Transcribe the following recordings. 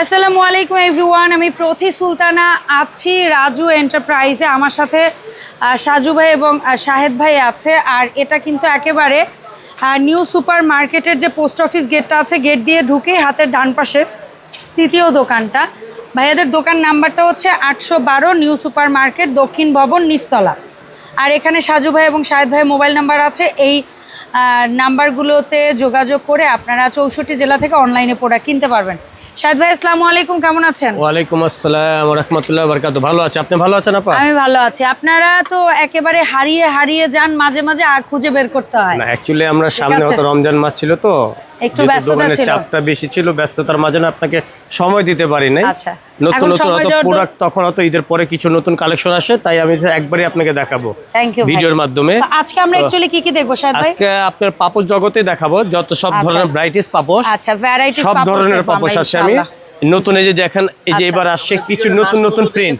আসসালামু আলাইকুম এভরিওয়ান আমি প্রতি সুলতানা আছি, রাজু এন্টারপ্রাইজে আমার সাথে সাজু ভাই এবং শাহেদ ভাই আছে। আর এটা কিন্তু একেবারে নিউ সুপার মার্কেটের যে পোস্ট অফিস গেটটা আছে গেট দিয়ে ঢুকে হাতের ডান পাশে তৃতীয় দোকানটা। ভাইয়াদের দোকান নাম্বারটা হচ্ছে আটশো বারো নিউ সুপার মার্কেট দক্ষিণ ভবন নিস্তলা আর এখানে সাজু ভাই এবং শাহেদ ভাই মোবাইল নাম্বার আছে। এই নাম্বারগুলোতে যোগাযোগ করে আপনারা চৌষট্টি জেলা থেকে অনলাইনে প্রোডাক্ট কিনতে পারবেন। শাহেদ ভাই আসসালামু আলাইকুম কেমন আছেন? ওয়ালাইকুম আসসালাম রহমতুল্লাহ বরকাত ভালো আছে আপনি ভালো আছেন আপা? আমি ভালো আছি। আপনারা তো একেবারে হারিয়ে হারিয়ে যান মাঝে মাঝে খুঁজে বের করতে হয়। না অ্যাকচুয়ালি আমরা সামনে। হয়তো রমজান মাস ছিল তো। একটু ব্যস্ততা ছিল। চাপটা বেশি ছিল ব্যস্ততার মাঝে আপনাকে সময় দিতে পারি নাই আচ্ছা। নতুন নতুন সময় হয়তো দেওয়ার তো- প্রোডাক্ট তখন অত ঈদের পরে কিছু নতুন কালেকশন আসে তাই আমি একবারই আপনাকে দেখাবো ভিডিওর মাধ্যমে আজকে আমরা एक्चुअली কি কি দেখব স্যার ভাই আজকে আপনার পাপোশ জগতে দেখাবো যত সব আচ্ছা। ধরনের ব্রাইটিস পাপোশ আচ্ছা ভ্যারাইটি সব ধরনের পাপোশ আছে আমি নতুন এই যে দেখেন এই যে আচ্ছা। এবার আসছে কিছু নতুন নতুন প্রিন্ট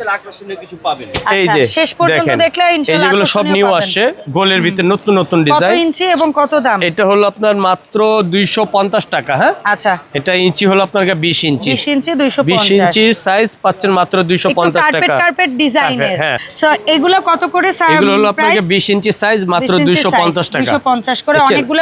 কিছু পাবেন। এই যে আচ্ছা, শেষ পর্যন্ত দেখলে ইনশাআল্লাহ যেগুলো সব নিউ আসছে গোলের ভিতরে নতুন নতুন ডিজাইন কত ইঞ্চি এবং কত দাম? এটা হলো আপনার মাত্র দুইশো পঞ্চাশ টাকা হ্যাঁ? আচ্ছা। এটা ইঞ্চি হলো আপনার বিশ ইঞ্চি। বিশ ইঞ্চি দুইশো বিশ ইঞ্চি সাইজ পাচ্ছেন মাত্র দুইশো একটু পঞ্চাশ কার্পেট কার্পেট ডিজাইনের হ্যাঁ। সো এগুলো কত করে স্যার এগুলো হলো আপনাকে বিশ ইঞ্চি সাইজ মাত্র 20 ইঞ্চি দুইশো size, পঞ্চাশ টাকা। 250 করে অনেকগুলো।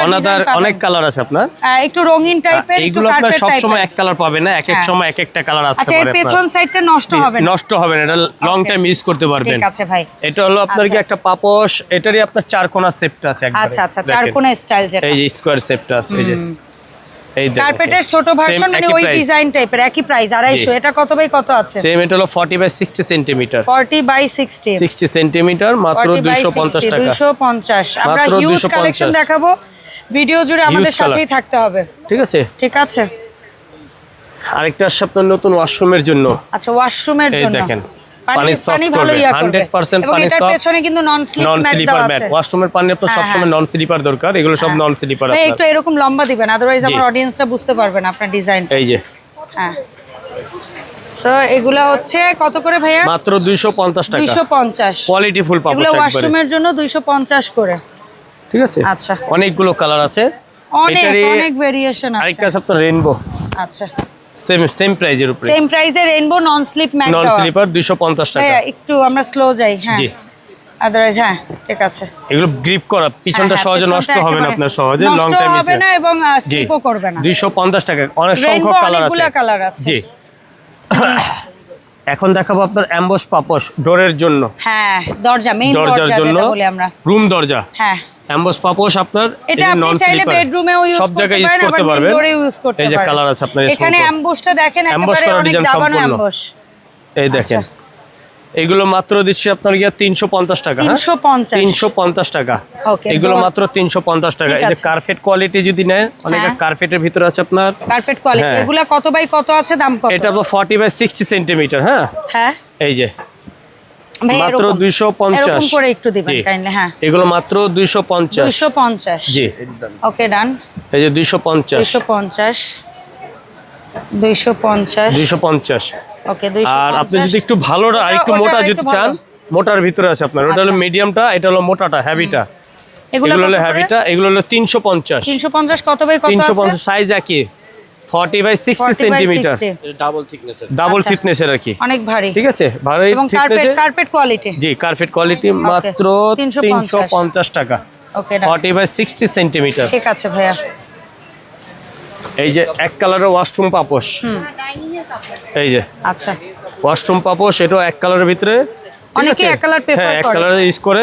অনেক কালার আছে আপনার। একটু রঙিন টাইপের একটু এইগুলো আপনার সব সময় এক কালার পাবেন না এক এক হ্যাঁ। সময় এক একটা কালার আসতে আচ্ছা এর পেছন সাইডটা নষ্ট হবে না? নষ্ট হবে না এটা লং টাইম ইউজ করতে পারবেন। ঠিক আছে ভাই। এটা হলো আপনার কি আচ্ছা। একটা পাপোশ এটারই আপনার চার সেপটা আছে একবারে। আচ্ছা আচ্ছা চার কোণা স্টাইল যেটা। এই যে স্কোয়ার আছে এই যে। কার্পেটের ছোট ভার্সন মানে ওই ডিজাইন টাইপের একই প্রাইস আড়াইশো। জি। এটা কত বাই কত আছে? সেম এটা হলো 40 by 60 centimetre forty by sixty 60 centimetre মাত্র 250 টাকা। দুইশো পঞ্চাশ। আমরা হিউজ কালেকশন দেখাবো। ভিডিও জুড়ে আমাদের সাথেই থাকতে হবে। ঠিক আছে? ঠিক আছে? আরেকটা আসছে আপনার নতুন ওয়াশরুমের জন্য। আচ্ছা ওয়াশরুমের জন্য। দেখেন, পানি পানি ভালো ইয়া করবে। 100% পানি এটার পেছনে কিন্তু non slip non mat slipper mat ওয়াশরুমের পানি আপনার হ্যাঁ, সবসময় নন স্লিপার দরকার এগুলো সব নন স্লিপার ভাই, একটু এরকম লম্বা দিবেন আদারওয়াইজ আমার অডিয়েন্সটা বুঝতে পারবে না আপনার ডিজাইন এই যে। হ্যাঁ। সো এগুলা হচ্ছে কত করে ভাইয়া? মাত্র 250 টাকা। কোয়ালিটি ফুল পাবো এগুলো ওয়াশরুমের জন্য দুইশো পঞ্চাশ করে। ঠিক আছে? আচ্ছা। অনেকগুলো কালার আছে। অনেক অনেক ভেরিয়েশন আছে। আরেকটা রেইনবো আচ্ছা। সেম সেম প্রাইজের উপরে। Same rainbow non slip mat non slipper 250 টাকা। ভাইয়া একটু আমরা স্লো যাই হ্যাঁ। জি। আদারওয়াইজ হ্যাঁ ঠিক আছে। এগুলো গ্রিপ করা পিছনটা হ্যাঁ, সহজে নষ্ট হবে না আপনার সহজে লং টাইম হবে না এবং স্লিপও করবে না। 250 টাকা অনেক সংখ্যক কালার আছে। কালার আছে। জি। এখন দেখাবো আপনার অ্যাম্বস পাপোশ ডোরের জন্য। হ্যাঁ দরজা মেইন দরজার জন্য রুম দরজা। হ্যাঁ। অ্যাম্বস পাপোশ আপনার এটা আপনি নন চাইলে স্লিপার বেডরুমেও ইউজ সব জায়গায় ইউজ করতে পারবেন। ইউজ করতে এই যে কালার আছে আপনার এখানে সংখ্যক। দেখেন Ambush করা দাবানো সম্পূর্ণ। এই দেখেন। এগুলো মাত্র দিচ্ছি আপনার গিয়ে তিনশো পঞ্চাশ টাকা হ্যাঁ? 350 তিনশো পঞ্চাশ টাকা। এগুলো মাত্র তিনশো পঞ্চাশ টাকা। এই যে কার্পেট কোয়ালিটি যদি নেয় অনেকে হ্যাঁ। কার্পেটের ভিতরে আছে আপনার। কার্পেট কোয়ালিটি হ্যাঁ। এগুলা কত বাই কত আছে দাম এটা আপনার ফর্টি বাই সিক্সটি সেন্টিমিটার হ্যাঁ? হ্যাঁ। এই যে। মাত্র 250 এরকম করে একটু দিবেন কাইন্ডলি হ্যাঁ। এগুলো মাত্র দুইশো পঞ্চাশ। 250 জি। ওকে ডান এই যে দুইশো পঞ্চাশ। 250 250 দুইশো পঞ্চাশ। ওকে 250 আর আপনি যদি একটু ভালো আর একটু মোটা যদি চান মোটার ভিতরে আছে আপনার। ওটা হলো আচ্ছা। মিডিয়ামটা এটা হলো মোটাটা হ্যাভিটা এগুলো হলো হ্যাভিটা এগুলো হলো তিনশো পঞ্চাশ। 350 কত বাই কত আছে? পঞ্চাশ সাইজ একই। Forty by sixty 40 centimetre. Double থিকনেসের double আচ্ছা। থিকনেসের আর কি। অনেক ভারী। ঠিক আছে? ভালো এবং কার্পেট কার্পেট কোয়ালিটি জি কার্পেট কোয়ালিটি মাত্র 350 তিনশো পঞ্চাশ। টাকা। Okay done forty by sixty centimetre. ঠিক আছে ভাইয়া। এই যে এক কালারের ওয়াশরুম পাপোশ। এই যে। আচ্ছা। ওয়াশরুম পাপোশ এটাও এক কালারের ভিতরে। ঠিক অনেকে আছে? এক হ্যাঁ এক কালার ইউজ করে।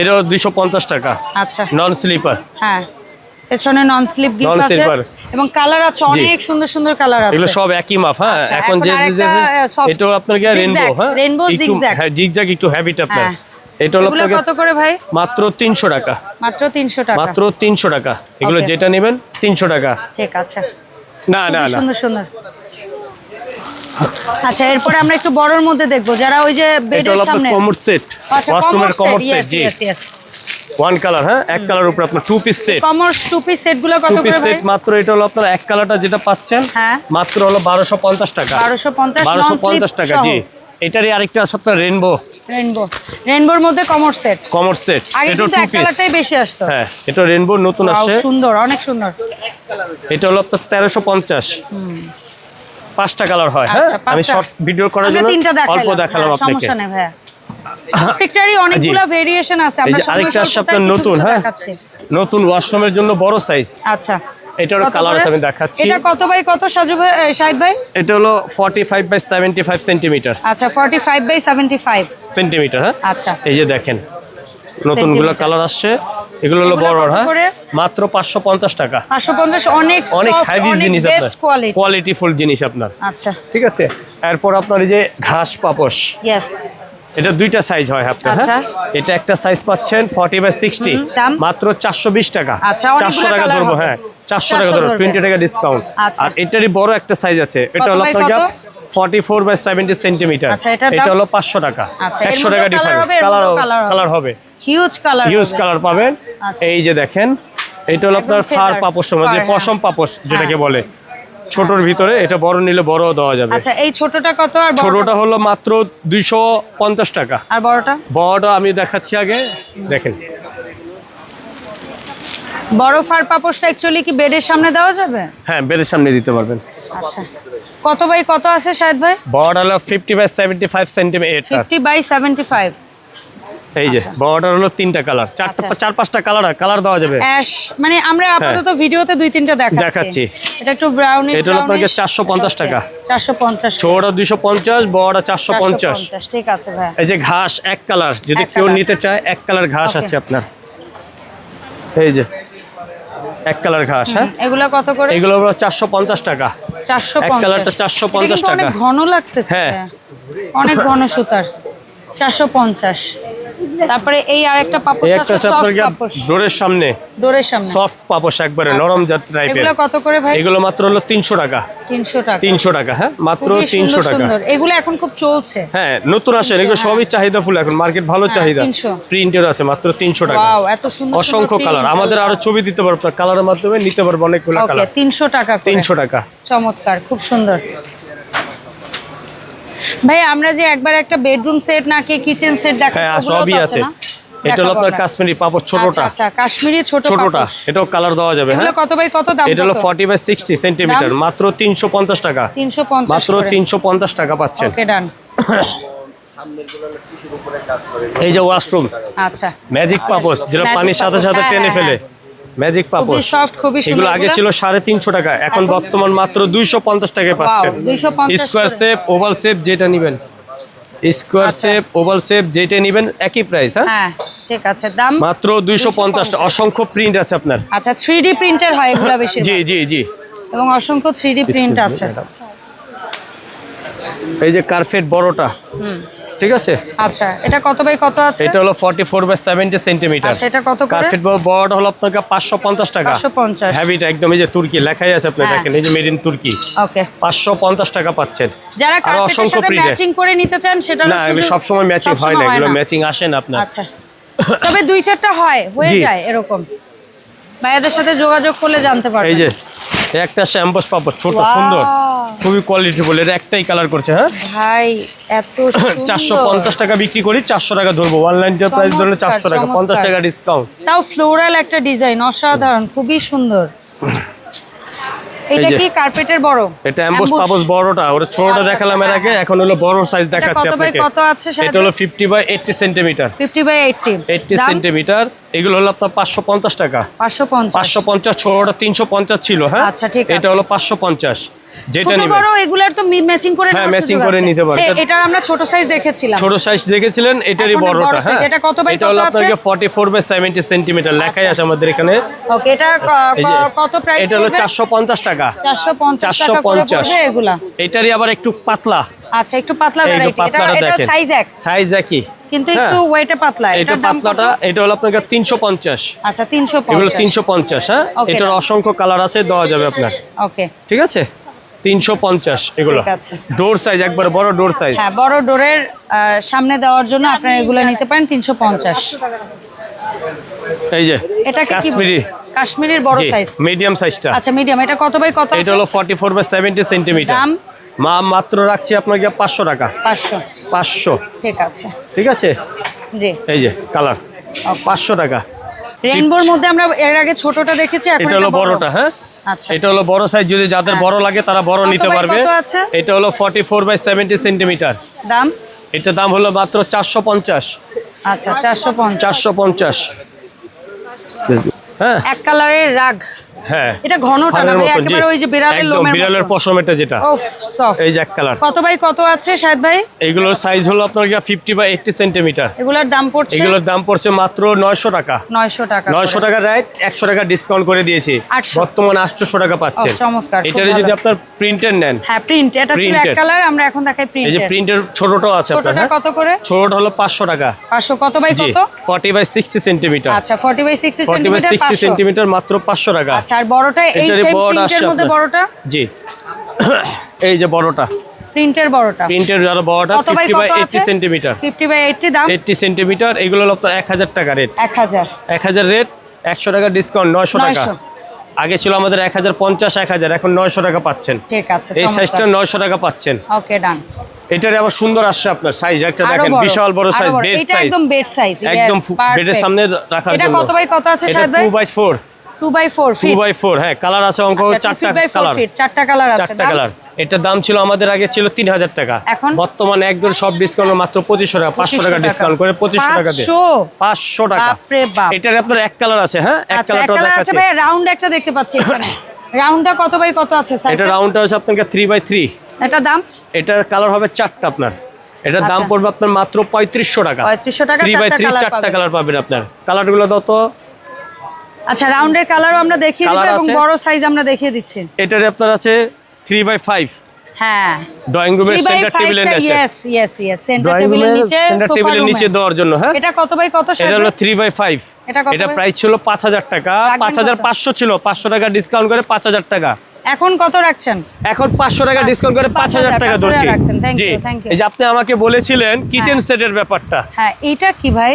এটাও দুইশো পঞ্চাশ টাকা। আচ্ছা। নন স্লিপার হ্যাঁ। পেছনে নন স্লিপ গিফট আছে এবং কালার আছে অনেক সুন্দর সুন্দর কালার আছে। এগুলো সব একই মাপ হ্যাঁ? আচ্ছা, এখন যে এটাও আপনার কি zigzag, হ্যাঁ? একটু zigzag। হ্যাঁ জিগজ্যাগ একটু হ্যাবিট আপনার। এটা হলো আপনাকে কত করে ভাই? মাত্র তিনশো টাকা। মাত্র তিনশো টাকা। মাত্র তিনশো টাকা। এগুলো যেটা নেবেন তিনশো টাকা। ঠিক আছে। না না না। সুন্দর সুন্দর। আচ্ছা এরপরে আমরা একটু বড়র মধ্যে দেখব। যারা ওই যে এটা হলো আপনার কমোড সেট ওয়াশরুমের কমোড সেট জি। ইয়েস ইয়েস ওয়ান কালার হ্যাঁ? এক কালার উপর আপনার টু পিস সেট কমার্স টু পিস সেটগুলো কত করে ভাই? সেট মাত্র এটা হলো আপনার এক কালারটা যেটা পাচ্ছেন হ্যাঁ। মাত্র হলো বারোশো পঞ্চাশ টাকা। 1250 বারোশো non-slip পঞ্চাশ টাকা জি। এটারই আরেকটা আছে আপনার রেনবো রেনবো রেনবোর মধ্যে কমার্স সেট কমোড সেট এটা টু পিস কালারটাই বেশি আসতো। হ্যাঁ এটা রেনবো নতুন আসছে। সুন্দর অনেক সুন্দর। এটা হলো আপনার তেরোশো পঞ্চাশ। পাঁচটা কালার হয় হ্যাঁ? আচ্ছা, আমি শর্ট ভিডিও করার জন্য তিনটা অল্প দেখালাম হ্যাঁ, আপনাকে। সমস্যা নেই ভাইয়া। অনেকগুলো ভেরিয়েশন আছে। আরেকটা আসছে আপনার নতুন হ্যাঁ? নতুন ওয়াশরুমের জন্য বড় সাইজ আচ্ছা। এটারও কত কালার আছে আমি দেখাচ্ছি। এটা কত বাই কত সাজু ভাই শাহিদ ভাই? এটা হলো forty five by seventy five centimetre আচ্ছা forty five by seventy five centimetre হ্যাঁ? আচ্ছা। এই যে দেখেন নতুনগুলো। কালার আসছে। এগুলো হলো বড় হ্যাঁ? মাত্র পাঁচশো পঞ্চাশ টাকা। পাঁচশো পঞ্চাশ অনেক অনেক হেভি জিনিস আপনার। কোয়ালিটি ফুল জিনিস আপনার। আচ্ছা। ঠিক আছে? এরপর আপনার এই যে ঘাস পাপস ইয়েস এটা দুইটা সাইজ হয় আপনার আচ্ছা। হ্যাঁ এটা একটা সাইজ পাচ্ছেন ফর্টি বাই সিক্সটি দাম? মাত্র চারশো বিশ টাকা আচ্ছা, অনেকগুলো চারশো টাকা ধরবো হ্যাঁ চারশো 400 টাকা ধরবো ধরবে। টোয়েন্টি টাকা ডিসকাউন্ট আচ্ছা। আর এটারই বড় একটা সাইজ আছে এটা হলো আপনার কত? Forty four by seventy centimetre আচ্ছা, এটা হলো পাঁচশো টাকা আচ্ছা, এর একশো মধ্যেও টাকা colour ডিফারেন্স কালার। কালার হবে হিউজ কালার ইউজ কালার পাবেন আচ্ছা। এই যে দেখেন এটা হলো আপনার ফার পাপস যে হ্যাঁ। পশম পাপস যেটাকে হ্যাঁ। বলে ছোটর ভিতরে এটা বড় নিলে বড় দেওয়া যাবে। আচ্ছা এই ছোটটা কত আর ছোটটা হলো মাত্র দুইশো পঞ্চাশ টাকা। আর বড়টা? বড়টা আমি দেখাচ্ছি আগে দেখেন। বড় ফার পাপোশটা অ্যাকচুয়ালি কি বেডের সামনে দেওয়া যাবে? হ্যাঁ বেড়ের সামনে দিতে পারবেন। আচ্ছা। কত বাই কত আছে শাহেদ ভাই? বড় হলো fifty by seventy five centimetre fifty by seventy five এই যে বড়টার হলো তিনটা কালার চারটা আচ্ছা। চার পাঁচটা কালার কালার দেওয়া যাবে। অ্যাশ মানে আমরা আপাতত ভিডিওতে দুই তিনটা দেখাচ্ছি। দেখাচ্ছি। এটা একটু ব্রাউনিশ এটা হলো আপনাকে 450 টাকা। চারশো পঞ্চাশ ছোটটা দুইশো পঞ্চাশ বড়টা চারশো পঞ্চাশ। ঠিক আছে ভাই। এই যে ঘাস এক কালার যদি কেউ নিতে চায় এক কালার ঘাস আছে আপনার। এই যে এক কালার ঘাস হ্যাঁ? এগুলো কত করে? এগুলো হলো চারশো পঞ্চাশ টাকা। চারশো এক কালারটা 450 অনেক টাকা। ঘন লাগতেছে। হ্যাঁ। অনেক ঘন সুতার। চারশো পঞ্চাশ। তারপরে এই আরেকটা পাপোশ আছে ডোরের সামনে। ডোরের সামনে। সফট পাপোশ একবারে আচ্ছা। নরম জাত টাইপের এগুলো কত করে ভাই? এগুলো মাত্র হলো তিনশো টাকা। তিনশো টাকা। তিনশো টাকা হ্যাঁ? মাত্র খুবই তিনশো সুন্দর টাকা। সুন্দর। এগুলো এখন খুব চলছে। হ্যাঁ নতুন আসেন এগুলো হ্যাঁ। সবই চাহিদা ফুল এখন মার্কেট ভালো হ্যাঁ, চাহিদা। 300 প্রিন্টের আছে মাত্র তিনশো টাকা। ওয়াও এত সুন্দর অসংখ্য কালার আমাদের আরও ছবি দিতে পারব কালারের মাধ্যমে নিতে পারব অনেকগুলো ওকে কালার তিনশো টাকা করে। তিনশো টাকা। চমৎকার খুব সুন্দর। ভাই আমরা যে একবার একটা বেডরুম সেট নাকি কিচেন সেট দেখাচ্ছি হ্যাঁ সবই আছে এটা হলো আপনার কাশ্মীরি পাপড় ছোটটা। আচ্ছা আচ্ছা কাশ্মীরি ছোট ছোটটা এটাও কালার দেওয়া যাবে হ্যাঁ? কত বাই কত দাম এটা হলো কত? ফর্টি বাই সিক্সটি সেন্টিমিটার মাত্র তিনশো পঞ্চাশ টাকা। 350 মাত্র করে। তিনশো পঞ্চাশ টাকা পাচ্ছেন। ওকে ডান এই যে ওয়াশরুম আচ্ছা। ম্যাজিক পাপোস যেটা পানির সাথে সাথে হ্যাঁ, টেনে হ্যাঁ, ফেলে। ম্যাজিক পাপোস soft, খুবই সুন্দর। এগুলো আগে ছিল সাড়ে তিনশো টাকা এখন? বর্তমান মাত্র দুইশো পঞ্চাশ টাকায় পাচ্ছেন। 250 স্কোয়ার। শেপ ওভাল শেপ যেটা নিবেন। স্কোয়ার। শেপ ওভাল শেপ যেটা নিবেন একই প্রাইস হ্যাঁ? হ্যাঁ ঠিক আছে দাম মাত্র দুইশো পঞ্চাশ অসংখ্য প্রিন্ট আছে আপনার। আচ্ছা থ্রি ডি প্রিন্টার হয় এগুলো বেশি জি জি জি। এবং অসংখ্য থ্রি প্রিন্ট আছে। এই যে কার্পেট বড়টা। হুম। ঠিক আছে? আচ্ছা এটা কত বাই কত আছে? এটা হলো forty four by seventy centimetre আচ্ছা এটা কত করে? কার্পেট হলো আপনাকে পাঁচশো পঞ্চাশ টাকা। 550 হ্যাভিটা একদম এই যে তুর্কি লেখাই আছে আপনি হ্যাঁ। দেখেন এই যে মেড ইন তুর্কি। ওকে পাঁচশো পঞ্চাশ টাকা পাচ্ছেন। যারা কার্পেটের সাথে ম্যাচিং করে নিতে চান সেটা না এগুলো সবসময় ম্যাচিং হয় না এগুলো ম্যাচিং আসে না আপনার। আচ্ছা। তবে দুই চারটা হয় হয়ে। যায় এরকম। ভাইয়াদের সাথে যোগাযোগ করলে জানতে পারবেন এই যে একটা শ্যাম্পস পাবো ছোট সুন্দর। খুবই কোয়ালিটি বলে এর একটাই কালার করছে হ্যাঁ? ভাই এত চারশো সুন্দর। পঞ্চাশ টাকা বিক্রি করি চারশো টাকা ধরবো। অনলাইন প্রাইস ধরলে চমৎকার, চারশো টাকা পঞ্চাশ চমৎকার। টাকা ডিসকাউন্ট তাও ফ্লোরাল একটা ডিজাইন অসাধারণ খুবই সুন্দর। এটা কি কার্পেটের বড়? এটা অ্যাম্বুস Ambush? বড়টা ওটা ছোটটা আচ্ছা, দেখালাম এর আচ্ছা, আগে। এখন হলো বড় সাইজ দেখাচ্ছি আপনাকে। কত আছে এটা হলো fifty by eighty centimetre fifty by eighty eighty centimetre এগুলো হলো আপনার পাঁচশো পঞ্চাশ টাকা। পাঁচশো পঞ্চাশ। পাঁচশো পঞ্চাশ ছোটটা তিনশো পঞ্চাশ ছিল হ্যাঁ? আচ্ছা, ঠিক আছে। এটা হলো পাঁচশো পঞ্চাশ। যেটা নেবেন। বড় এগুলার তো ম্যাচিং করে হ্যাঁ, সুযোগ করে নিতে পারবে। এ- এটার আমরা ছোট সাইজ দেখেছিলাম। ছোট সাইজ দেখেছিলেন এটারই বড়টা হ্যাঁ। এটা কত এটা কত হলো আছে? আপনাকে forty four by seventy centimetre লেখাই আছে আমাদের এখানে। ওকে এটা কত প্রাইস এটা হলো চারশো পঞ্চাশ টাকা। চারশো পঞ্চাশ টাকা করে পড়বে এগুলা? এটারই আবার একটু পাতলা। আচ্ছা একটু পাতলা ভ্যারাইটি এটা এটা সাইজ এক। সাইজ একই। কিন্তু হ্যাঁ। একটু ওয়েটে পাতলা। এটা? পাতলাটা এটা হলো আপনাকে তিনশো পঞ্চাশ। আচ্ছা তিনশো এগুলো পঞ্চাশ তিনশো পঞ্চাশ হ্যাঁ। এটার অসংখ্য কালার আছে দেওয়া যাবে আপনার। ওকে ঠিক আছে? তিনশো পঞ্চাশ এগুলো। ডোর সাইজ একবার বড় ডোর সাইজ হ্যাঁ বড় ডোরের সামনে দেওয়ার জন্য আপনারা এগুলো নিতে পারেন তিনশো পঞ্চাশ। এই যে এটাকে কি কাশ্মীরি। কাশ্মীরের বড় সাইজ মিডিয়াম সাইজটা আচ্ছা মিডিয়াম এটা কত বাই কত এটা হলো বাই দাম? মা মাত্র রাখছি আপনাকে পাঁচশো টাকা। পাঁচশো। পাঁচশো। ঠিক আছে। ঠিক আছে? জি। এই যে কালার পাঁচশো টাকা। রেইনবোর মধ্যে আমরা এর আগে ছোটটা দেখেছি এখন এটা হলো বড়টা হ্যাঁ। এটা হলো বড় সাইজ যদি যাদের হ্যাঁ। বড় লাগে তারা বড় নিতে পারবে। এটা হলো forty four by seventy centimetre দাম? এটা দাম হলো মাত্র চারশো পঞ্চাশ। আচ্ছা চারশো পঞ্চাশ। চারশো পঞ্চাশ। হ্যাঁ এক কালারের রাগ। হ্যাঁ। এটা ঘনটা না ফানের ভাই মতন, জি। একেবারে ওই যে বিড়ালের লোমের বিড়ালের মতো। পশমেটা যেটা। ওফ সফট এই যে কালার কত বাই কত আছে শাহেদ ভাই? এইগুলোর সাইজ হলো আপনার ফিফটি বাই এইটটি সেন্টিমিটার এগুলোর দাম পড়ছে? এগুলোর দাম পড়ছে মাত্র নয়শো টাকা। নয়শো টাকা নয়শো করে। টাকা রাইট একশো টাকা ডিসকাউন্ট করে দিয়েছি। বর্তমানে আটশোশো টাকা পাচ্ছেন। চমৎকার, এটারে যদি আপনার প্রিন্টের নেন। হ্যাঁ প্রিন্ট এটা ছিল এক কালার আমরা এখন দেখাই এই যে প্রিন্টের ছোটটাও আছে আপনার ছোটটা হ্যাঁ? কত করে? হলো টাকা। পাঁচশো কত বাই কত? ফর্টি বাই সিক্সটি সেন্টিমিটার আচ্ছা forty by sixty forty by centimetre sixty মাত্র পাঁচশো টাকা। আচ্ছা আর বড়টা এই সেম প্রিন্টের মধ্যে বড়টা? জি। এই যে বড়টা। প্রিন্টের বড়টা। প্রিন্টের যারা বড়টা কত বাই ফিফটি বাই কত এইটটি আছে? সেন্টিমিটার ফিফটি বাই এইটটি দাম? এইটটি সেন্টিমিটার এগুলো হলো আপনার এক হাজার টাকা রেট এক হাজার। রেট একশো টাকা ডিসকাউন্ট নয়শো টাকা। আগে ছিল আমাদের এক হাজার পঞ্চাশ এক হাজার এখন নয়শো টাকা পাচ্ছেন। ঠিক আছে এই সাইজটা নয়শো টাকা পাচ্ছেন। ওকে ডান এটার আবার সুন্দর আসছে আপনার সাইজ একটা দেখেন বিশাল বড় সাইজ বেড। সাইজ একদম বেড সাইজ একদম বেডের সামনে রাখার এটা কত বাই কত আছে ভাই? Two by four two by four two feet by four হ্যাঁ কালার আছে অঙ্ক চারটা কালার চারটা কালার আছে চারটা কালার এটার দাম ছিল আমাদের আগে ছিল তিন হাজার টাকা। এখন? বর্তমানে একদম সব ডিসকাউন্ট মাত্র পঁচিশশো টাকা পাঁচশো 2500 টাকা টাকা। ডিসকাউন্ট করে পঁচিশশো টাকা দিয়ে। 500? পাঁচশো টাকা। বাপরে বাপ। এটার আপনার এক কালার আছে হ্যাঁ? এক আচ্ছা কালারটা কালার আছে ভাই রাউন্ড একটা দেখতে পাচ্ছি এখানে। রাউন্ডটা কত বাই কত আছে স্যার এটা রাউন্ডটা হচ্ছে আপনাকে থ্রি বাই এটা দাম? এটার কালার হবে চারটা আপনার। এটার দাম আচ্ছা। পড়বে আপনার মাত্র পঁয়ত্রিশশো টাকা। 3500 টাকা, থ্রি বাই চারটা থ্রি চারটা কালার পাবেন আপনার। কালারগুলো তত আচ্ছা রাউন্ডের কালারও আমরা দেখিয়ে দিব এবং বড় সাইজ আমরা দেখিয়ে দিচ্ছি। এটার আপনার আছে থ্রি বাই ফাইভ হ্যাঁ। ড্রয়িং রুমের সেন্টার টেবিলের নিচে। ইয়েস ইয়েস ইয়েস সেন্টার টেবিলের নিচে সেন্টার টেবিলের নিচে দেওয়ার জন্য হ্যাঁ? এটা কত বাই কত এটা হলো থ্রি বাই ফাইভ এটা কত এটা প্রাইস ছিল পাঁচ হাজার টাকা। রাখবেন পাঁচ হাজার কত? পাঁচশো ছিল পাঁচশো টাকা ডিসকাউন্ট করে পাঁচ হাজার টাকা। এখন কত রাখছেন? এখন পাঁচশো টাকা ডিসকাউন্ট করে পাঁচ হাজার 5,000 টাকা 5,000 ধরছি. এই যে আপনি আমাকে বলেছিলেন কিচেন হ্যাঁ। সেটের ব্যাপারটা। হ্যাঁ এটা কি ভাই?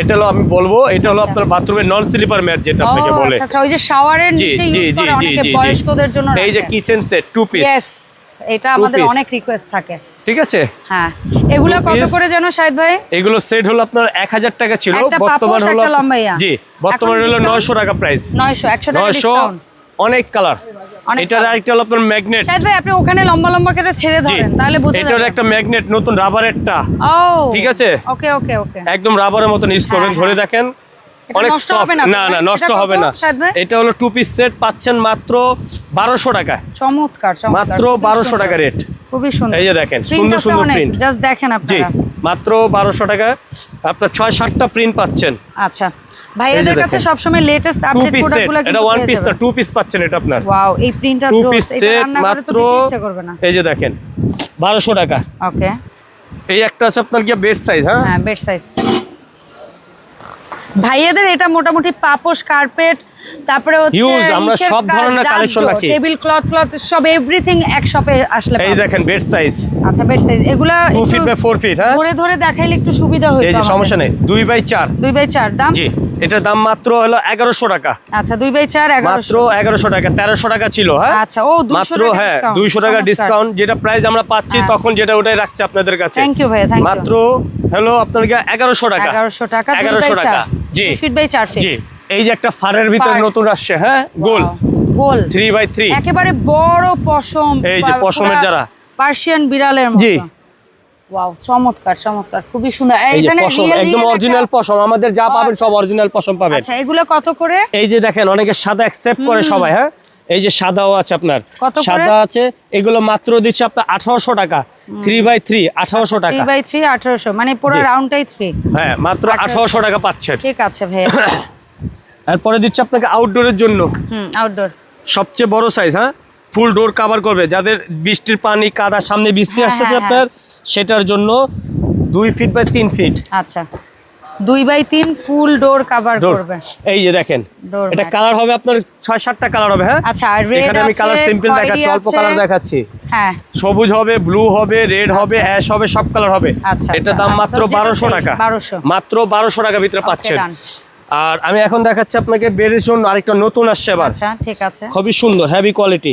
এটা হলো আমি বলব এটা হলো আপনার বাথরুমের নন স্লিপার ম্যাট যেটা আপনাকে বলে। আচ্ছা আচ্ছা ওই যে শাওয়ারের নিচে ইউজ করে অনেকে বয়স্কদের জন্য এই যে কিচেন সেট টু পিস এটা আমাদের অনেক রিকোয়েস্ট থাকে। ঠিক আছে? হ্যাঁ। এগুলো কত করে জানো শাহিদ ভাই? এগুলো সেট হলো আপনার এক হাজার টাকা ছিল বর্তমান হলো জি বর্তমান হলো discount? নয়শো টাকা প্রাইস নয়শো একশো টাকা নয়শো ডিসকাউন্ট অনেক কালার এটার। আরেকটা হলো আপনার ম্যাগনেট শাহিদ ভাই আপনি ওখানে লম্বা লম্বা কেটে ছেড়ে ধরেন তাহলে বুঝে এটার একটা ম্যাগনেট নতুন রাবারেরটা ও ঠিক আছে? ওকে ওকে ওকে একদম রাবারের মতন ইউজ করবেন হ্যাঁ, ধরে দেখেন। অনেক সফট না না নষ্ট হবে না। এটা হলো টু পিস সেট পাচ্ছেন মাত্র বারোশো টাকায়। চমৎকার চমৎকার মাত্র বারোশো। টাকা রেট খুবই সুন্দর। এই যে দেখেন, সুন্দর সুন্দর print। just দেখেন জি মাত্র বারোশো টাকা আপনার ছয় সাতটা প্রিন্ট পাচ্ছেন। আচ্ছা। ভাইয়াদের কাছে। সবসময় লেটেস্ট আপডেট প্রোডাক্টগুলো এটা ওয়ান পিস না টু পিস পাচ্ছেন এটা আপনার। ওয়াও এই প্রিন্টটা টু পিস সেট মাত্র এই যে দেখেন বারোশো টাকা। ওকে এই একটা আছে আপনার কি বেড সাইজ হ্যাঁ? হ্যাঁ বেড সাইজ ভাইয়াদের এটা মোটামুটি পাপোশ কার্পেট তারপরে হচ্ছে আমরা সব ধরনের collection রাখি। টেবিল ক্লথ ক্লথ সব এভরিথিং এক শপে আসলে এই দেখেন বেড সাইজ আচ্ছা বেড সাইজ এগুলা টু একটু ফিট বাই ফোর ফিট হ্যাঁ? ধরে ধরে দেখাইলে একটু সুবিধা হইতো এই যে সমস্যা নেই দুই বাই চার। দুই বাই চার দাম? জি। এটার দাম মাত্র হলো এগারোশো টাকা। আচ্ছা দুই বাই চার মাত্র এগারোশো টাকা তেরোশো টাকা ছিল হ্যাঁ? আচ্ছা, ও, মাত্র হ্যাঁ দুইশো টাকা। ডিসকাউন্ট যেটা প্রাইস আমরা পাচ্ছি হ্যাঁ। তখন যেটা ওটাই রাখছে আপনাদের কাছে। থ্যাংক ইউ ইউ মাত্র হলো আপনার এগারোশো টাকা। এগারোশো টাকা এগারোশো টাকা জি। ফিট বাই চার জি এই যে একটা ফারের ভিতর। নতুন আসছে হ্যাঁ? গোল। গোল। থ্রি বাই থ্রি একেবারে বড় পশম এই যে পশমের যারা। পার্সিয়ান বিড়ালের জি। ওয়াও চমৎকার চমৎকার খুবই সুন্দর। এখানে একদম অরিজিনাল পশম আমাদের যা পাবেন সব অরিজিনাল পশম পাবেন। আচ্ছা এগুলো কত করে? এই যে দেখেন অনেকে সাদা অ্যাকসেপ্ট করে সবাই হ্যাঁ? এই যে সাদাও আছে আপনার। সাদা আছে এগুলো মাত্র দিচ্ছে আপনার আঠারোশো টাকা। থ্রি বাই থ্রি আঠারোশো টাকা। বাই থ্রি আঠারোশো। মানে পুরো রাউন্ডটাই থ্রি হ্যাঁ মাত্র আঠারোশো। টাকা পাচ্ছেন। ঠিক আছে ভাইয়া। এরপরে দিচ্ছে আপনাকে আউটডোরের জন্য। আউটডোর সবচেয়ে বড় সাইজ হ্যাঁ? ফুল ডোর কভার করবে। যাদের বৃষ্টির পানি কাদা সামনে বৃষ্টি হ্যাঁ, আসছে হ্যাঁ, আপনার সেটার জন্য দুই ফিট বাই তিন ফিট আচ্ছা। দুই বাই তিন ফুল ডোর কভার করবে। এই যে দেখেন এটা কালার হবে আপনার ছয় সাতটা কালার হবে হ্যাঁ? আচ্ছা এখানে আমি কালার সিম্পল দেখাচ্ছি অল্প কালার দেখাচ্ছি। হ্যাঁ। সবুজ হবে ব্লু হবে রেড হবে অ্যাশ হবে সব কালার হবে। আচ্ছা, এটা আচ্ছা। দাম মাত্র বারোশো টাকা। মাত্র বারোশো টাকা ভিতরে পাচ্ছেন। আর আমি এখন দেখাচ্ছি আপনাকে বেডের জন্য আরেকটা নতুন আসছে আচ্ছা ঠিক আছে। খুবই সুন্দর হেভি কোয়ালিটি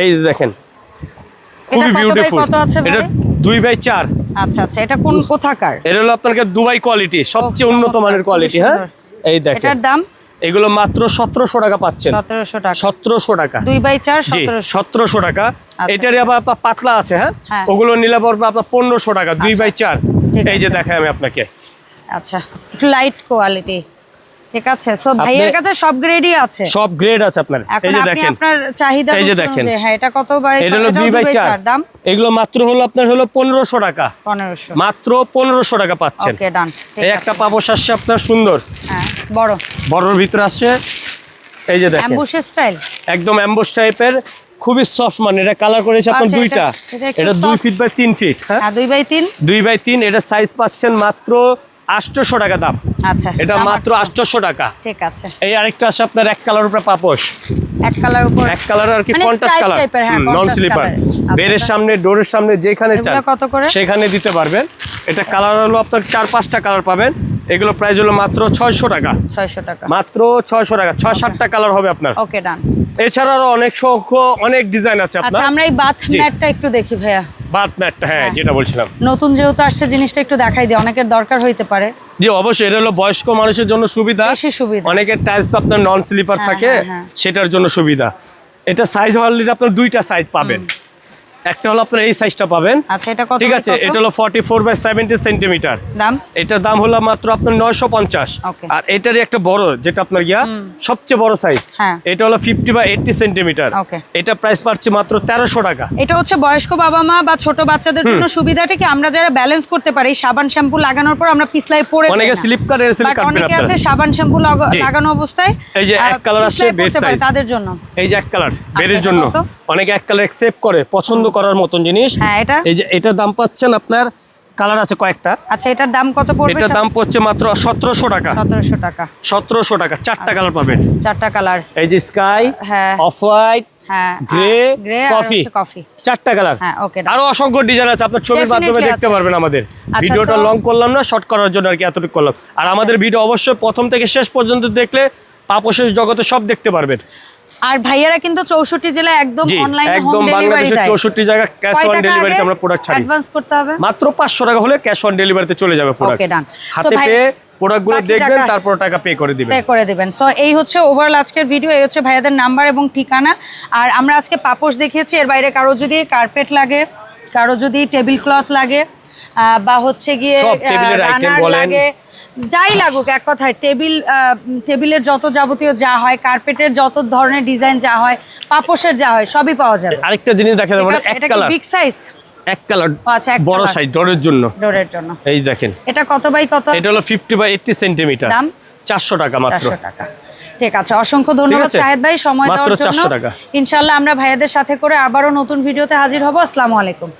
এই যে দেখেন খুবই বিউটিফুল? এটা দুই বাই চার। আচ্ছা আচ্ছা এটা কোন কোথাকার? এটা হলো আপনাকে দুবাই কোয়ালিটি সবচেয়ে উন্নত মানের কোয়ালিটি হ্যাঁ? এই দেখেন। এটার দাম? এগুলো মাত্র সতেরোশো টাকা পাচ্ছেন। সতেরোশো টাকা। দুই বাই চার সতেরোশো। টাকা। আচ্ছা। এটারই আবার আপনার পাতলা আছে হ্যাঁ? হ্যাঁ। ওগুলো নিলে পড়বে আপনার পনেরোশো টাকা দুই আচ্ছা। বাই চার। এই যে। দেখাই আমি আপনাকে। আচ্ছা লাইট কোয়ালিটি ঠিক আছে? সো ভাইয়ের কাছে সব গ্রেডই আছে? সব গ্রেড আছে আপনার। এই যে দেখেন। আপনার চাহিদা এই যে দেখেন। হ্যাঁ এটা কত বাই এটা হলো এটাও দুই বাই চার দাম? এগুলো মাত্র হলো আপনার হলো পনেরোশো টাকা। পনেরোশো। মাত্র পনেরোশো টাকা পাচ্ছেন। ওকে ডান এই একটা আসছে আপনার সুন্দর। হ্যাঁ বড়। বড়র ভিতরে আসছে। এই যে দেখেন। অ্যাম্বুশের স্টাইল একদম অ্যাম্বোস টাইপের খুবই সফট মানে এটা কালার করেছে আপনার আচ্ছা, দুইটা। এটা- এটা একটু এটা দুই ফিট বাই তিন ফিট হ্যাঁ? হ্যাঁ দুই বাই তিন। দুই বাই তিন এটা সাইজ পাচ্ছেন মাত্র আটশোশো টাকা দাম। আচ্ছা এটা মাত্র আটশো। আটশোশো টাকা। ঠিক আছে। এই আরেকটা আছে আপনার এক কালার উপরে পাপোশ। এক কালার উপর এক কালার আর কি কন্ট্রাস্ট কালার। type এর, নন স্লিপার বেরের। সামনে ডোরের সামনে যেখানে চান করে? সেখানে দিতে পারবেন। এটা কালার হলো আপনার চার পাঁচটা কালার পাবেন। এগুলো প্রাইস হলো মাত্র ছয়শো টাকা। ছয়শো টাকা। মাত্র ছয়শো টাকা। ছয় সাতটা কালার হবে আপনার। ওকে ডান এছাড়া আরও অনেক সংখ্য অনেক ডিজাইন আছে আচ্ছা আপনার। আমরা এই বাথ। ম্যাটটা একটু দেখি ভাইয়া। বাত ম্যাটটা হ্যাঁ হ্যাঁ। যেটা বলছিলাম। নতুন যেহেতু আসছে জিনিসটা একটু দেখাই দিই অনেকের দরকার হইতে পারে। জি অবশ্যই এটা হলো বয়স্ক মানুষের জন্য সুবিধা। সুবিধা। অনেকের টাইলস আপনার নন স্লিপার হ্যাঁ, থাকে হ্যাঁ। সেটার জন্য সুবিধা। এটা সাইজ অলরেডি আপনার দুইটা সাইজ পাবেন। একটা হলো আপনার এই সাইজটা পাবেন। আচ্ছা এটা কত ঠিক আছে এটা হলো forty four by seventy centimetre দাম? এটার দাম হলো মাত্র আপনার নয়শো পঞ্চাশ। Okay. আর এটারই একটা বড় যেটা আপনার গিয়া সবচেয়ে বড় সাইজ হ্যাঁ। এটা হলো ফিফটি বা এইটটি সেন্টিমিটার এটা প্রাইস পাচ্ছি মাত্র তেরোশো টাকা। এটা হচ্ছে বয়স্ক বাবা মা বা ছোট বাচ্চাদের জন্য সুবিধাটা কি আমরা যারা ব্যালেন্স করতে পারি সাবান শ্যাম্পু লাগানোর পর আমরা পিছলাই পড়ে অনেকে স্লিপ কাটে স্লিপ কাটবেন অনেকে আছে সাবান শ্যাম্পু লাগানো অবস্থায় এই যে এক কালার আসছে, পারে size। তাদের জন্য। এই যে এক কালার বেডের জন্য? অনেকে এক কালার সেভ করে পছন্দ করার মতন জিনিস। হ্যাঁ, এটা? এই যে এটার দাম পাচ্ছেন আপনার কালার আছে কয়েকটা। আচ্ছা এটার দাম কত পড়বে এটার দাম পড়ছে মাত্র সতেরোশো টাকা। সতেরোশো টাকা। সতেরোশো টাকা চারটা কালার পাবেন। চারটা কালার এই যে স্কাই হ্যাঁ। অফ হোয়াইট হ্যাঁ গ্রে কফি কফি চারটা কালার হ্যাঁ, done. আরও অসংখ্য ডিজাইন আছে আপনার ছবির মাধ্যমে দেখতে পারবেন আমাদের। আচ্ছা, ভিডিওটা লং করলাম না শর্ট করার জন্য আর কি এতটুকু করলাম। আর আমাদের ভিডিও অবশ্যই প্রথম থেকে শেষ পর্যন্ত দেখলে পাপশেষ জগতে সব দেখতে পারবেন। আর ভাইয়ারা কিন্তু চৌষট্টি জেলায় একদম অনলাইনে একদম বাংলাদেশের দেয়। চৌষট্টি জায়গা ক্যাশ অন ডেলিভারিতে আমরা প্রোডাক্ট ছাড়ি। অ্যাডভান্স করতে হবে? মাত্র পাঁচশো টাকা হলে ক্যাশ অন ডেলিভারিতে চলে যাবে প্রোডাক্ট Okay, done. হাতে পেয়ে প্রোডাক্টগুলো দেখবেন তারপর টাকা পে করে দিবেন। পে করে দিবেন। সো এই হচ্ছে ওভারঅল আজকের ভিডিও এই হচ্ছে ভাইয়াদের নাম্বার এবং ঠিকানা। আর আমরা আজকে পাপোশ দেখিয়েছি এর বাইরে কারও যদি কার্পেট লাগে কারও যদি টেবিল ক্লথ লাগে বা হচ্ছে গিয়ে রানার লাগে যাই লাগুক এক কথায় টেবিল টেবিলের যত যাবতীয় যা হয় কার্পেটের যত ধরনের ডিজাইন যা হয় পাপোশের যা হয় সবই পাওয়া যাবে। আরেকটা জিনিস দেখা যাবে? এক কালার বিগ সাইজ এক কালার আচ্ছা, বড় সাইজ ডরের জন্য। ডোরের জন্য। এই দেখেন। এটা কত বাই কত? এটা হলো ফিফটি বাই এইটটি সেন্টিমিটার দাম? চারশো টাকা মাত্র। চারশো টাকা। ঠিক আছে অসংখ্য ধন্যবাদ? শাহেদ ভাই সময় দেওয়ার জন্য। 400। ইনশাল্লাহ আমরা ভাইয়াদের সাথে করে আবারও নতুন ভিডিওতে হাজির হব। আসসালামু আলাইকুম।